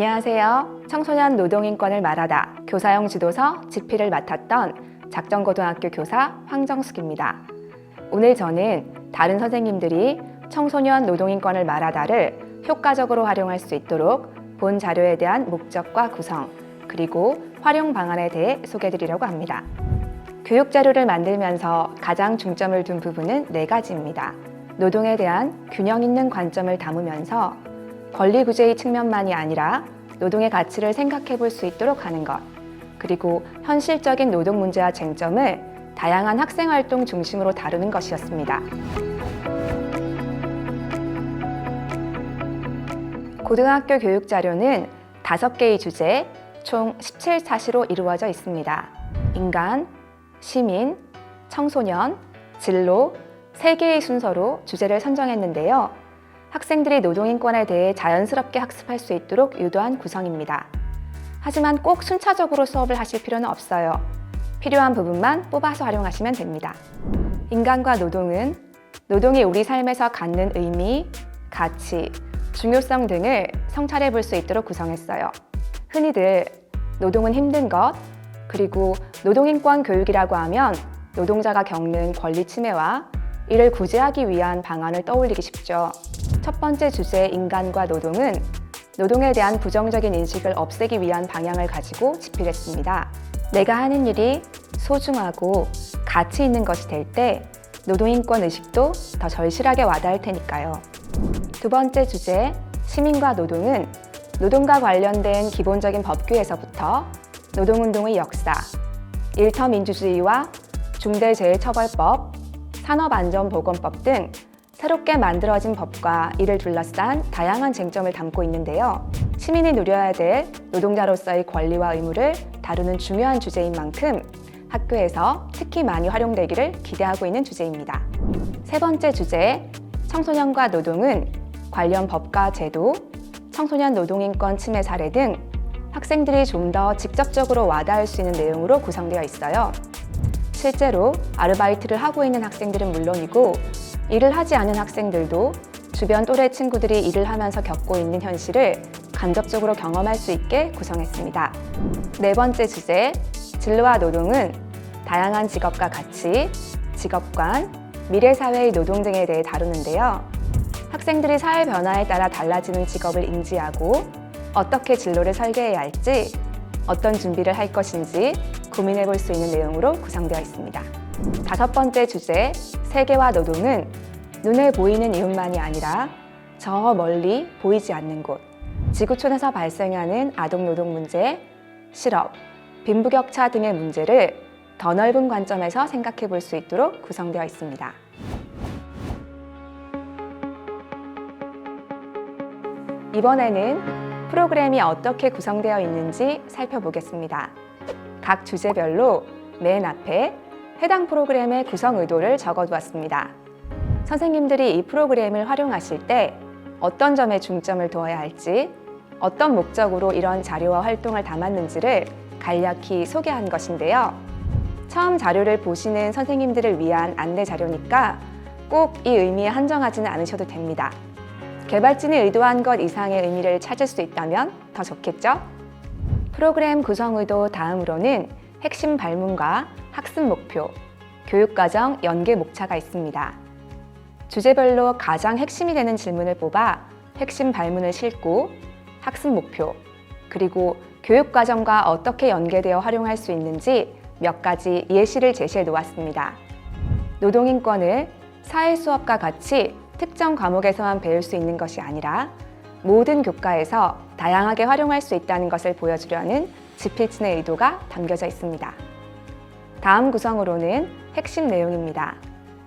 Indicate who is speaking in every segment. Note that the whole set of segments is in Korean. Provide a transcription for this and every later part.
Speaker 1: 안녕하세요. 청소년 노동인권을 말하다 교사형 지도서 지필을 맡았던 작정고등학교 교사 황정숙입니다. 오늘 저는 다른 선생님들이 청소년 노동인권을 말하다를 효과적으로 활용할 수 있도록 본 자료에 대한 목적과 구성, 그리고 활용 방안에 대해 소개드리려고 합니다. 교육 자료를 만들면서 가장 중점을 둔 부분은 네 가지입니다. 노동에 대한 균형 있는 관점을 담으면서 권리 구제의 측면만이 아니라 노동의 가치를 생각해 볼 수 있도록 하는 것, 그리고 현실적인 노동 문제와 쟁점을 다양한 학생 활동 중심으로 다루는 것이었습니다. 고등학교 교육 자료는 다섯 개의 주제, 총 17사시로 이루어져 있습니다. 인간, 시민, 청소년, 진로, 세 개의 순서로 주제를 선정했는데요. 학생들이 노동인권에 대해 자연스럽게 학습할 수 있도록 유도한 구성입니다. 하지만 꼭 순차적으로 수업을 하실 필요는 없어요. 필요한 부분만 뽑아서 활용하시면 됩니다. 인간과 노동은 노동이 우리 삶에서 갖는 의미, 가치, 중요성 등을 성찰해 볼 수 있도록 구성했어요. 흔히들 노동은 힘든 것, 그리고 노동인권 교육이라고 하면 노동자가 겪는 권리 침해와 이를 구제하기 위한 방안을 떠올리기 쉽죠. 첫 번째 주제 인간과 노동은 노동에 대한 부정적인 인식을 없애기 위한 방향을 가지고 집필했습니다. 내가 하는 일이 소중하고 가치 있는 것이 될 때 노동인권 의식도 더 절실하게 와닿을 테니까요. 두 번째 주제 시민과 노동은 노동과 관련된 기본적인 법규에서부터 노동운동의 역사, 일터 민주주의와 중대재해처벌법, 산업안전보건법 등 새롭게 만들어진 법과 이를 둘러싼 다양한 쟁점을 담고 있는데요. 시민이 누려야 될 노동자로서의 권리와 의무를 다루는 중요한 주제인 만큼 학교에서 특히 많이 활용되기를 기대하고 있는 주제입니다. 세 번째 주제, 청소년과 노동은 관련 법과 제도, 청소년 노동인권 침해 사례 등 학생들이 좀 더 직접적으로 와닿을 수 있는 내용으로 구성되어 있어요. 실제로 아르바이트를 하고 있는 학생들은 물론이고 일을 하지 않은 학생들도 주변 또래 친구들이 일을 하면서 겪고 있는 현실을 간접적으로 경험할 수 있게 구성했습니다. 네 번째 주제, 진로와 노동은 다양한 직업과 가치, 직업관, 미래 사회의 노동 등에 대해 다루는데요. 학생들이 사회 변화에 따라 달라지는 직업을 인지하고 어떻게 진로를 설계해야 할지, 어떤 준비를 할 것인지 고민해 볼 수 있는 내용으로 구성되어 있습니다. 다섯 번째 주제, 세계와 노동은 눈에 보이는 이웃만이 아니라 저 멀리 보이지 않는 곳, 지구촌에서 발생하는 아동 노동 문제, 실업, 빈부격차 등의 문제를 더 넓은 관점에서 생각해 볼 수 있도록 구성되어 있습니다. 이번에는 프로그램이 어떻게 구성되어 있는지 살펴보겠습니다. 각 주제별로 맨 앞에 해당 프로그램의 구성 의도를 적어두었습니다. 선생님들이 이 프로그램을 활용하실 때 어떤 점에 중점을 두어야 할지, 어떤 목적으로 이런 자료와 활동을 담았는지를 간략히 소개한 것인데요. 처음 자료를 보시는 선생님들을 위한 안내 자료니까 꼭 이 의미에 한정하지는 않으셔도 됩니다. 개발진이 의도한 것 이상의 의미를 찾을 수 있다면 더 좋겠죠? 프로그램 구성 의도 다음으로는 핵심 발문과 학습 목표, 교육과정 연계 목차가 있습니다. 주제별로 가장 핵심이 되는 질문을 뽑아 핵심 발문을 싣고 학습 목표, 그리고 교육과정과 어떻게 연계되어 활용할 수 있는지 몇 가지 예시를 제시해 놓았습니다. 노동인권을 사회 수업과 같이 특정 과목에서만 배울 수 있는 것이 아니라 모든 교과에서 다양하게 활용할 수 있다는 것을 보여주려는 지필진의 의도가 담겨져 있습니다. 다음 구성으로는 핵심 내용입니다.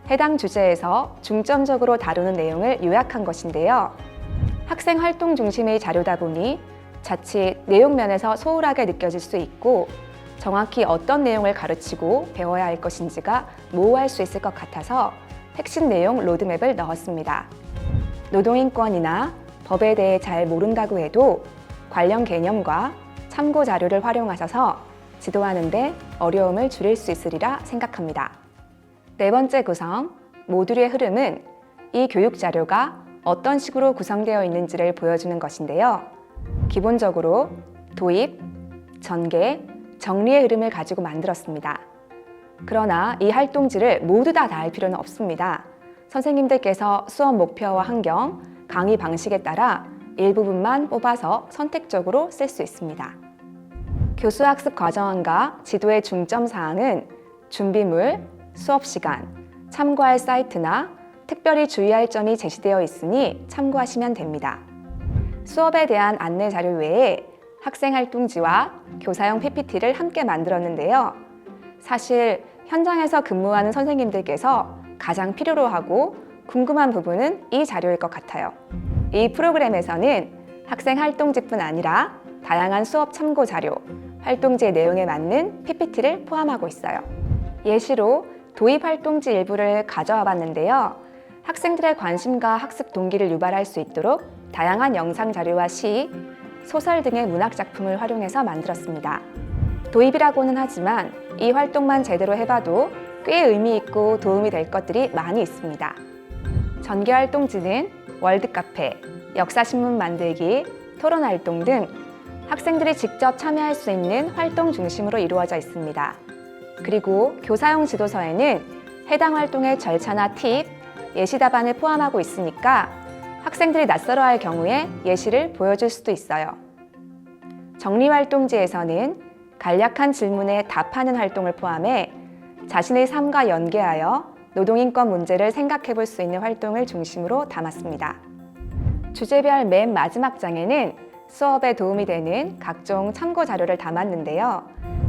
Speaker 1: 해당 주제에서 중점적으로 다루는 내용을 요약한 것인데요. 학생 활동 중심의 자료다 보니 자칫 내용 면에서 소홀하게 느껴질 수 있고 정확히 어떤 내용을 가르치고 배워야 할 것인지가 모호할 수 있을 것 같아서 핵심 내용 로드맵을 넣었습니다. 노동인권이나 법에 대해 잘 모른다고 해도 관련 개념과 참고 자료를 활용하셔서 지도하는데 어려움을 줄일 수 있으리라 생각합니다. 네 번째 구성, 모듈의 흐름은 이 교육 자료가 어떤 식으로 구성되어 있는지를 보여주는 것인데요. 기본적으로 도입, 전개, 정리의 흐름을 가지고 만들었습니다. 그러나 이 활동지를 모두 다 다할 필요는 없습니다. 선생님들께서 수업 목표와 환경, 강의 방식에 따라 일부분만 뽑아서 선택적으로 쓸 수 있습니다. 교수 학습 과정안과 지도의 중점 사항은 준비물, 수업 시간, 참고할 사이트나 특별히 주의할 점이 제시되어 있으니 참고하시면 됩니다. 수업에 대한 안내 자료 외에 학생 활동지와 교사용 PPT를 함께 만들었는데요. 사실 현장에서 근무하는 선생님들께서 가장 필요로 하고 궁금한 부분은 이 자료일 것 같아요. 이 프로그램에서는 학생 활동지뿐 아니라 다양한 수업 참고 자료, 활동지의 내용에 맞는 PPT를 포함하고 있어요. 예시로 도입 활동지 일부를 가져와 봤는데요. 학생들의 관심과 학습 동기를 유발할 수 있도록 다양한 영상 자료와 시, 소설 등의 문학 작품을 활용해서 만들었습니다. 도입이라고는 하지만 이 활동만 제대로 해봐도 꽤 의미 있고 도움이 될 것들이 많이 있습니다. 전개 활동지는 월드 카페, 역사 신문 만들기, 토론 활동 등 학생들이 직접 참여할 수 있는 활동 중심으로 이루어져 있습니다. 그리고 교사용 지도서에는 해당 활동의 절차나 팁, 예시 답안을 포함하고 있으니까 학생들이 낯설어 할 경우에 예시를 보여줄 수도 있어요. 정리 활동지에서는 간략한 질문에 답하는 활동을 포함해 자신의 삶과 연계하여 노동인권 문제를 생각해 볼 수 있는 활동을 중심으로 담았습니다. 주제별 맨 마지막 장에는 수업에 도움이 되는 각종 참고 자료를 담았는데요.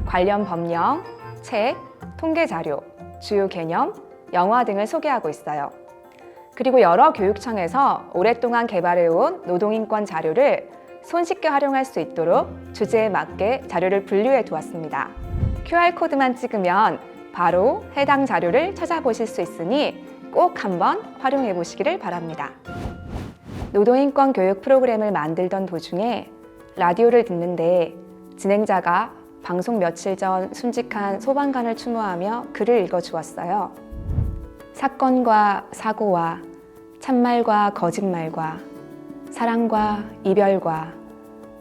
Speaker 1: 관련 법령, 책, 통계 자료, 주요 개념, 영화 등을 소개하고 있어요. 그리고 여러 교육청에서 오랫동안 개발해온 노동인권 자료를 손쉽게 활용할 수 있도록 주제에 맞게 자료를 분류해 두었습니다. QR코드만 찍으면 바로 해당 자료를 찾아보실 수 있으니 꼭 한번 활용해 보시기를 바랍니다. 노동인권 교육 프로그램을 만들던 도중에 라디오를 듣는데 진행자가 방송 며칠 전 순직한 소방관을 추모하며 글을 읽어 주었어요. 사건과 사고와 참말과 거짓말과 사랑과 이별과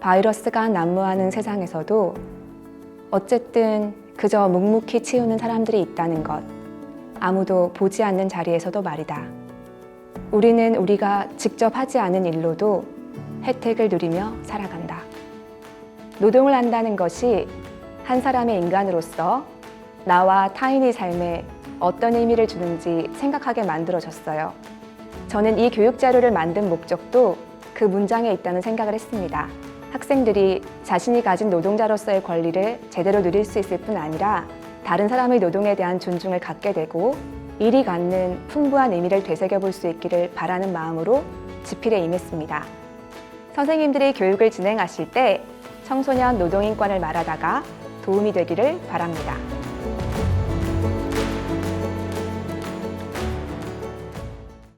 Speaker 1: 바이러스가 난무하는 세상에서도 어쨌든 그저 묵묵히 치우는 사람들이 있다는 것. 아무도 보지 않는 자리에서도 말이다. 우리는 우리가 직접 하지 않은 일로도 혜택을 누리며 살아간다. 노동을 한다는 것이 한 사람의 인간으로서 나와 타인의 삶에 어떤 의미를 주는지 생각하게 만들어졌어요. 저는 이 교육 자료를 만든 목적도 그 문장에 있다는 생각을 했습니다. 학생들이 자신이 가진 노동자로서의 권리를 제대로 누릴 수 있을 뿐 아니라 다른 사람의 노동에 대한 존중을 갖게 되고 일이 갖는 풍부한 의미를 되새겨 볼 수 있기를 바라는 마음으로 집필에 임했습니다. 선생님들이 교육을 진행하실 때 청소년 노동인권을 말하다가 도움이 되기를 바랍니다.